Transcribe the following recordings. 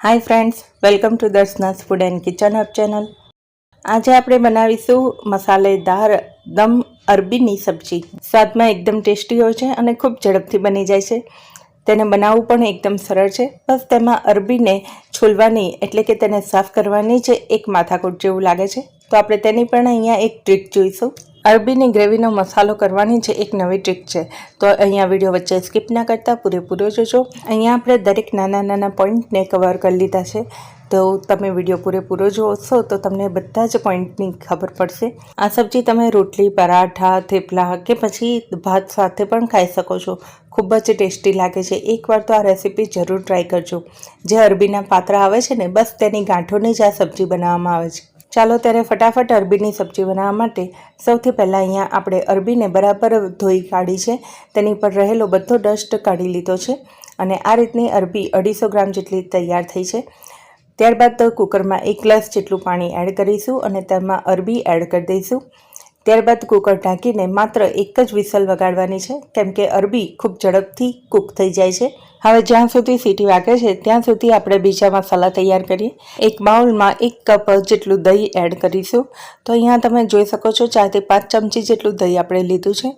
Hi friends, welcome to Darshana's food and kitchen hub channel. આજે આપણે બનાવીશું મસાલેદાર દમ અરબીની સબ્જી. સ્વાદમાં એકદમ ટેસ્ટી હોય છે અને ખૂબ ઝડપથી બની જાય છે. તેને બનાવવું પણ એકદમ સરળ છે. બસ તેમાં અરબીને છોલવાની એટલે કે તેને સાફ કરવાની જે એક માથાકૂટ જેવું લાગે છે. તો આપણે તેની પણ અહીંયા એક ટ્રીક જોઈશું. અરબીની ગ્રેવીનો મસાલો કરવાની છે એક નવી ટ્રીક છે. તો અહીંયા વીડિયો વચ્ચે સ્કીપ ના કરતાં, પૂરેપૂરો જોજો. અહીંયા આપણે દરેક નાના નાના પોઈન્ટને કવર કરી લીધા છે. તો તમે વીડિયો પૂરેપૂરો જોશો તો તમને બધા જ પોઈન્ટની ખબર પડશે. આ સબ્જી તમે રોટલી, પરાઠા, થેપલા કે પછી ભાત સાથે પણ ખાઈ શકો છો. ખૂબ જ ટેસ્ટી લાગે છે. એકવાર તો આ રેસીપી જરૂર ટ્રાય કરજો. જે અરબીના પાત્રા આવે છે ને, બસ તેની ગાંઠોની જ આ સબ્જી બનાવવામાં આવે છે. ચાલો ત્યારે ફટાફટ અરબીની સબ્જી બનાવવા માટે સૌથી પહેલાં અહીંયા આપણે અરબીને બરાબર ધોઈ કાઢી છે. તેની પર રહેલો બધો ડસ્ટ કાઢી લીધો છે અને આ રીતની અરબી અઢીસો ગ્રામ જેટલી તૈયાર થઈ છે. ત્યારબાદ કુકરમાં એક ગ્લાસ જેટલું પાણી એડ કરીશું અને તેમાં અરબી એડ કરી દઈશું. ત્યારબાદ કુકર ઢાંકીને માત્ર એક જ વિસલ વગાડવાની છે, કેમ કે અરબી ખૂબ ઝડપથી કૂક થઈ જાય છે. હવે જ્યાં સુધી સીટી વાગે છે, ત્યાં સુધી આપણે બીજા મસાલા તૈયાર કરીએ. એક બાઉલમાં એક કપ જેટલું દહીં એડ કરીશું. તો અહીંયા તમે જોઈ શકો છો ચારથી પાંચ ચમચી જેટલું દહીં આપણે લીધું છે.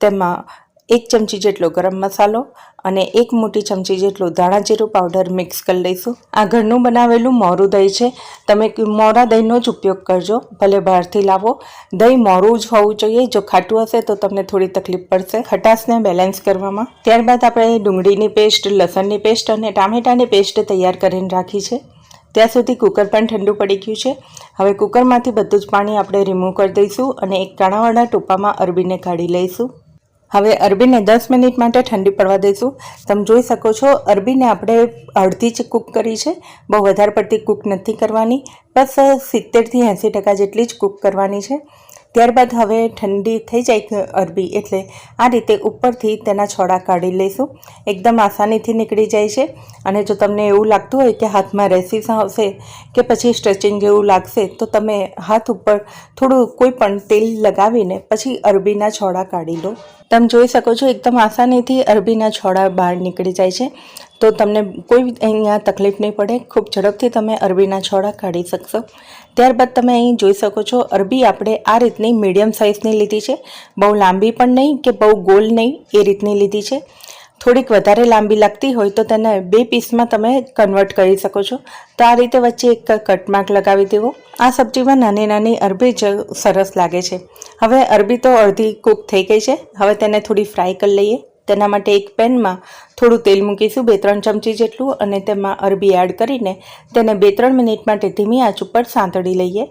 તેમાં એક ચમચી જેટલો ગરમ મસાલો અને એક મોટી ચમચી જેટલું ધાણા જીરું પાવડર મિક્સ કરી લઈશું. આ ઘરનું બનાવેલું મોરું દહીં છે. તમે મોરા દહીંનો જ ઉપયોગ કરજો. ભલે બહારથી લાવો. દહીં મોરું જ હોવું જોઈએ. જો ખાટું હશે તો તમને થોડી તકલીફ પડશે. ખટાશને બેલેન્સ કરવામાં. ત્યારબાદ આપણે ડુંગળીની પેસ્ટ, લસણની પેસ્ટ અને ટામેટાની પેસ્ટ તૈયાર કરીને રાખી છે. ત્યાં સુધી કુકર પણ ઠંડુ પડી ગયું છે. હવે કુકરમાંથી બધું જ પાણી આપણે રિમૂવ કરી દઈશું અને એક કાણાવાળા ટોપામાં અરબીને કાઢી લઈશું. હવે અરબીને દસ મિનિટ માટે ઠંડી પડવા દઈશું તમે જોઈ શકો છો, અરબીને આપણે અડધી જ કૂક કરી છે. બહુ વધારે પડતી કૂક નથી કરવાની. બસ સિત્તેરથી એંસી ટકા જેટલી જ કૂક કરવાની છે. ત્યારબાદ હવે ઠંડી થઈ જાય અરબી એટલે આ રીતે ઉપરથી તેના છોડા કાઢી લઈશું. એકદમ આસાનીથી નીકળી જાય છે. અને જો તમને એવું લાગતું હોય કે હાથમાં રેસીસ આવશે કે પછી સ્ટ્રેચિંગ જેવું લાગશે, તો તમે હાથ ઉપર થોડું કોઈ પણ તેલ લગાવીને પછી અરબીના છોડા કાઢી લો. તમે જોઈ શકો છો એકદમ આસાનીથી અરબીના છોડા બહાર નીકળી જાય છે. તો તમને કોઈ અહીંયા તકલીફ નહીં પડે. ખૂબ ઝડપથી તમે અરબીના છોડા કાઢી શકશો. ત્યારબાદ તમે અહીં જોઈ શકો છો, અરબી આપણે આ રીતની મીડિયમ સાઇઝની લીધી છે. બહુ લાંબી પણ નહીં કે બહુ ગોલ નહીં એ રીતની લીધી છે. થોડીક વધારે લાંબી લાગતી હોય તો તેને બે પીસમાં તમે કન્વર્ટ કરી શકો છો. તો આ રીતે વચ્ચે એક કટમાર્ક લગાવી દેવો. આ સબ્જીમાં નાની નાની અરબી જ સરસ લાગે છે. હવે અરબી તો અડધી કૂક થઈ ગઈ છે. હવે તેને થોડી ફ્રાય કરી લઈએ. તેના માટે એક પેનમાં થોડું તેલ મૂકીશું, બે ત્રણ ચમચી જેટલું અને તેમાં અરબી એડ કરીને તેને બે ત્રણ મિનિટ માટે ધીમી આંચ ઉપર સાંતળી લઈએ.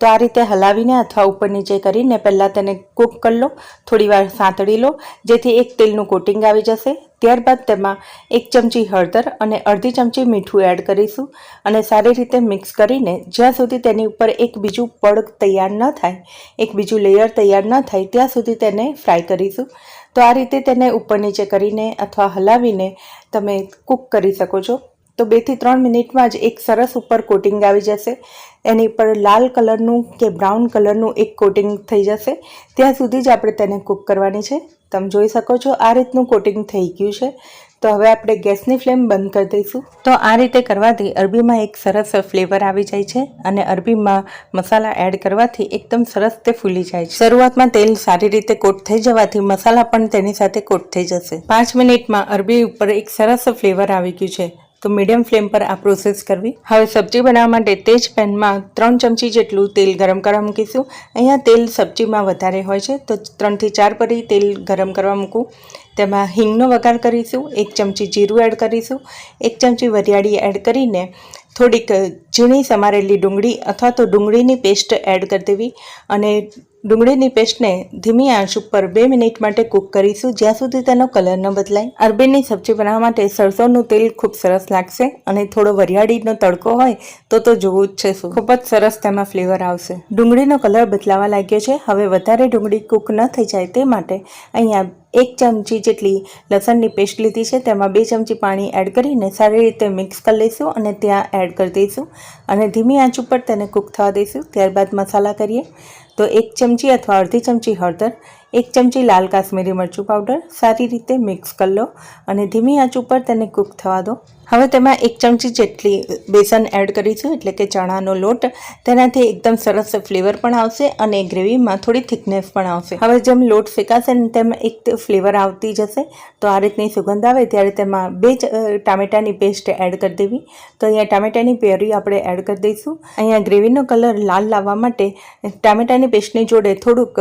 તો આ રીતે હલાવીને અથવા ઉપર નીચે કરીને પહેલાં તેને કૂક કરી લો, થોડી વાર સાંતળી લો, જેથી એક તેલનું કોટિંગ આવી જશે. ત્યારબાદ તેમાં એક ચમચી હળદર અને અડધી ચમચી મીઠું એડ કરીશું અને સારી રીતે મિક્સ કરીને જ્યાં સુધી તેની ઉપર એક બીજું પડ તૈયાર ન થાય, એક બીજું લેયર તૈયાર ન થાય, ત્યાં સુધી તેને ફ્રાય કરીશું. તો આ રીતે તેને ઉપર નીચે કરીને અથવા હલાવીને તમે કૂક કરી શકો છો. તો બેથી ત્રણ મિનિટમાં જ એક સરસ ઉપર કોટિંગ આવી જશે. એની પર લાલ કલરનું કે બ્રાઉન કલરનું એક કોટિંગ થઈ જશે. ત્યાં સુધી જ આપણે તેને કૂક કરવાની છે. તમે જોઈ શકો છો આ રીતનું કોટિંગ થઈ ગયું છે. તો હવે આપણે ગેસની ફ્લેમ બંધ કરી દઈશું. તો આ રીતે કરવાથી અરબીમાં એક સરસ ફ્લેવર આવી જાય છે અને અરબીમાં મસાલા એડ કરવાથી એકદમ સરસ તે ફૂલી જાય છે. શરૂઆતમાં તેલ સારી રીતે કોટ થઈ જવાથી મસાલા પણ તેની સાથે કોટ થઈ જશે. પાંચ મિનિટમાં અરબી ઉપર એક સરસ ફ્લેવર આવી ગયું છે. તો મીડિયમ ફ્લેમ પર આ પ્રોસેસ કરવી. હવે સબ્જી બનાવવા માટે તે જ પેનમાં ત્રણ ચમચી જેટલું તેલ ગરમ કરવા મૂકીશું. અહીંયા તેલ સબ્જીમાં વધારે હોય છે, તો ત્રણથી ચાર પરી તેલ ગરમ કરવા મૂકું. તેમાં હિંગનો વઘાર કરીશું, એક ચમચી જીરું એડ કરીશું. એક ચમચી વરિયાળી એડ કરીને થોડીક ઝીણી સમારેલી ડુંગળી અથવા તો ડુંગળીની પેસ્ટ એડ કરી દેવી. અને ડુંગળીની પેસ્ટને ધીમી આંચ ઉપર બે મિનિટ માટે કૂક કરીશું. જ્યાં સુધી તેનો કલર ન બદલાય. અરબીની સબ્જી બનાવવા માટે સરસોનું તેલ ખૂબ સરસ લાગશે અને થોડો વરિયાળીનો તડકો હોય તો તો જોવું જ છે શું. ખૂબ જ સરસ તેમાં ફ્લેવર આવશે. ડુંગળીનો કલર બદલાવા લાગ્યો છે. હવે વધારે ડુંગળી કૂક ન થઈ જાય તે માટે અહીંયા એક ચમચી જેટલી લસણની પેસ્ટ લીધી છે. તેમાં બે ચમચી પાણી એડ કરીને સારી રીતે મિક્સ કરી લઈશું અને ત્યાં એડ કરી દઈશું. અને ધીમી આંચ ઉપર તેને કૂક થવા દઈશું. ત્યારબાદ મસાલા કરીએ. તો એક ચમચી અથવા અડધી ચમચી હળદર, એક ચમચી લાલ કાશ્મીરી મરચું પાવડર સારી રીતે મિક્સ કરી લો અને ધીમી આંચ ઉપર તેને કૂક થવા દો. હવે તેમાં એક ચમચી જેટલી બેસન એડ કરીશું, એટલે કે ચણાનો લોટ. તેનાથી એકદમ સરસ ફ્લેવર પણ આવશે અને ગ્રેવીમાં થોડી થિકનેસ પણ આવશે. હવે જેમ લોટ શેકાશે ને તેમ એક ફ્લેવર આવતી જશે. તો આ રીતની સુગંધ આવે ત્યારે તેમાં બે જ ટામેટાની પેસ્ટ એડ કરી દેવી. તો અહીંયા ટામેટાની પ્યોરી આપણે એડ કરી દઈશું. અહીંયા ગ્રેવીનો કલર લાલ લાવવા માટે ટામેટાની પેસ્ટની જોડે થોડુંક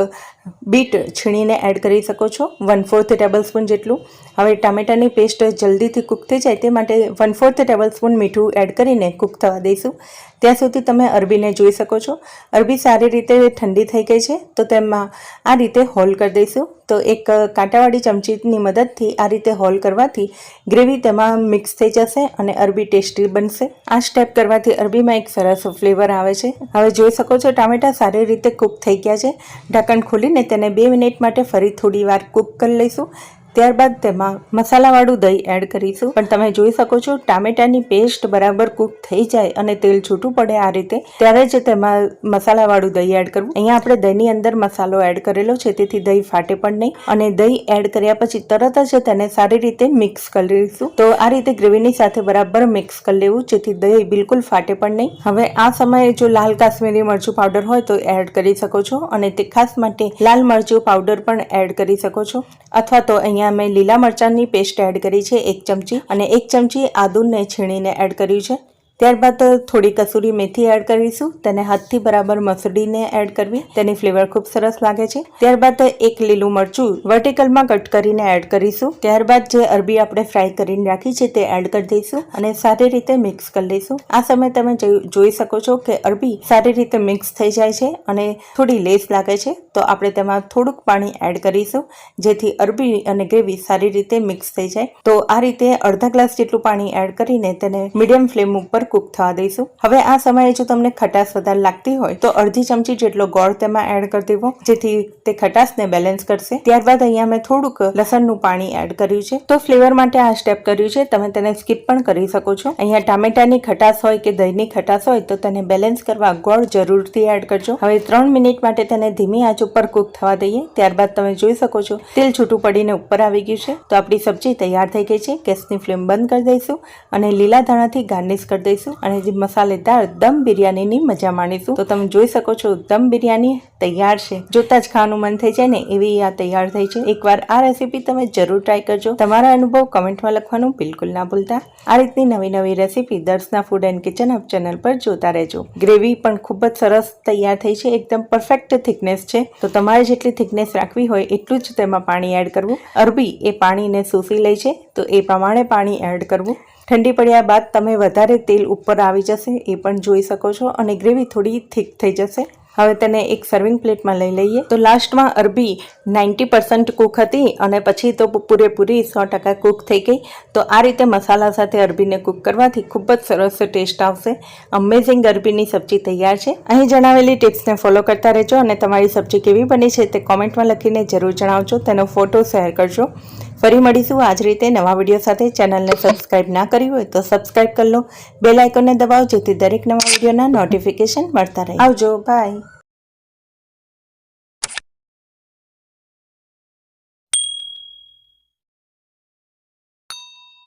બીટ છીણીને એડ કરી શકો છો. વન ફોર્થ ટેબલ સ્પૂન જેટલું. હવે ટામેટાની પેસ્ટ જલ્દીથી કૂક થઈ જાય તે માટે વન ફોર્થ ટેબલ સ્પૂન મીઠું એડ કરીને કૂક થવા દઈશું. ત્યાં સુધી તમે અરબીને જોઈ શકો છો. અરબી સારી રીતે ઠંડી થઈ ગઈ છે, તો તેમાં આ રીતે હોલ કરી દઈશું. તો એક કાંટાવાળી ચમચીની મદદથી આ રીતે હોલ કરવાથી ગ્રેવી તેમાં મિક્સ થઈ જશે અને અરબી ટેસ્ટી બનશે. આ સ્ટેપ કરવાથી અરબીમાં એક સરસ ફ્લેવર આવે છે. હવે જોઈ શકો છો, ટામેટાં સારી રીતે કૂક થઈ ગયા છે. ઢાંકણ ખોલીને તેને બે મિનિટ માટે ફરી થોડી વાર કૂક કરી લઈશું. ત્યારબાદ તેમાં મસાલાવાળું દહીં એડ કરીશું. પણ તમે જોઈ શકો છો, ટામેટાની પેસ્ટ બરાબર કૂક થઈ જાય અને તેલ છૂટું પડે આ રીતે. ત્યારે જ તેમાં મસાલાવાળું દહીં એડ કરવું. અહીંયા આપણે દહીંની અંદર મસાલો એડ કરેલો છે, તેથી દહીં ફાટે પણ નહીં. અને દહીં એડ કર્યા પછી તરત જ તેને સારી રીતે મિક્સ કરી લઈશું. તો આ રીતે ગ્રેવીની સાથે બરાબર મિક્સ કરી લેવું, જેથી દહીં બિલકુલ ફાટે પણ નહીં. હવે આ સમયે જો લાલ કાશ્મીરી મરચું પાવડર હોય તો એડ કરી શકો છો. અને તે ખાસ માટે લાલ મરચું પાવડર પણ એડ કરી શકો છો. અથવા તો અહીંયા મેં લીલા મરચાંની પેસ્ટ એડ કરી છે, એક ચમચી. અને એક ચમચી આદુને છીણીને એડ કર્યું છે. ત્યારબાદ થોડી કસૂરી મેથી એડ કરીશું. તેને હાથથી બરાબર મસળીને એડ કરવી. તેની ફ્લેવર ખૂબ સરસ લાગે છે. ત્યારબાદ એક લીલું મરચું વર્ટિકલમાં કટ કરીને એડ કરીશું. ત્યારબાદ જે અરબી આપણે ફ્રાય કરીને રાખી છે તે એડ કરી દઈશું અને સારી રીતે મિક્સ કરી લઈશું આ સમયે તમે જોઈ શકો છો કે અરબી સારી રીતે મિક્સ થઈ જાય છે અને થોડી લેસ લાગે છે. તો આપણે તેમાં થોડુંક પાણી એડ કરીશું, જેથી અરબી અને ગ્રેવી સારી રીતે મિક્સ થઈ જાય. તો આ રીતે અડધા ગ્લાસ જેટલું પાણી એડ કરીને તેને મીડિયમ ફ્લેમ ઉપર કૂક થવા દઈશું. હવે આ સમયે જો તમને ખટાશ વધારે લાગતી હોય, તો અડધી ચમચી જેટલો ગોળ તેમાં એડ કરી દેવો, જેથી તે ખટાશને બેલેન્સ કરશે. ત્યારબાદ અહીંયા મેં થોડુંક લસણનું પાણી એડ કર્યું છે. તો ફ્લેવર માટે આ સ્ટેપ કર્યું છે. તમે તેને સ્કીપ પણ કરી શકો છો. અહીંયા ટામેટાની ખટાશ હોય કે દહીંની ખટાશ હોય, તો તેને બેલેન્સ કરવા ગોળ જરૂરથી એડ કરજો. હવે ત્રણ મિનિટ માટે તેને ધીમી આંચ ઉપર કૂક થવા દઈએ. ત્યારબાદ તમે જોઈ શકો છો, તેલ છૂટું પડીને ઉપર આવી ગયું છે. તો આપણી સબ્જી તૈયાર થઈ ગઈ છે. ગેસની ફ્લેમ બંધ કરી દઈશું અને લીલા ધાણાથી ગાર્નિશ કરી દઈશું. અને જે મસાલેદાર દમ બિરયાનીની મજા માણીશું. તો તમે જોઈ શકો છો, દમ બિરયાની તૈયાર છે. જોતા જ ખાવાનું મન થઈ જાય ને એવી આ તૈયાર થઈ છે. એકવાર આ રેસીપી તમે જરૂર ટ્રાય કરજો. તમારા અનુભવ કમેન્ટમાં લખવાનું બિલકુલ ના ભૂલતા. આ રીતની નવી નવી recipe Darshana food and kitchen hub channel પર જોતા રહેજો. ગ્રેવી પણ ખૂબ જ સરસ તૈયાર થઈ છે. એકદમ પરફેક્ટ થિકનેસ છે. તો તમારે જેટલી થિકનેસ રાખવી હોય એટલું જ તેમાં પાણી એડ કરવું. અરબી એ પાણીને શોષી લે છે. તો એ પ્રમાણે પાણી એડ કરવું. ઠંડી પડ્યા બાદ તમે વધારે તેલ ઉપર આવી જશે, એ પણ જોઈ શકો છો. અને ગ્રેવી થોડી થીક થઈ જશે. હવે તેને એક સર્વિંગ પ્લેટમાં લઈ લઈએ. તો લાસ્ટમાં અરબી નાઇન્ટી પર્સન્ટ કૂક હતી અને પછી તો પૂરેપૂરી સો ટકા કૂક થઈ ગઈ. તો આ રીતે મસાલા સાથે અરબીને કૂક કરવાથી ખૂબ જ સરસ ટેસ્ટ આવશે. અમેઝિંગ અરબીની સબ્જી તૈયાર છે. અહીં જણાવેલી ટિપ્સને ફોલો કરતા રહેજો અને તમારી સબ્જી કેવી બની છે તે કોમેન્ટમાં લખીને જરૂર જણાવજો. તેનો ફોટો શેર કરજો. ફરી મળીશું આજ રીતે નવા વીડિયો સાથે. ચેનલને સબસ્ક્રાઇબ ના કરી હોય તો સબસ્ક્રાઇબ કરી લો. બેલ આઇકોનને દબાવો જેથી દરેક નવા વિડીયોના નોટિફિકેશન મળતા રહે. આવજો બાય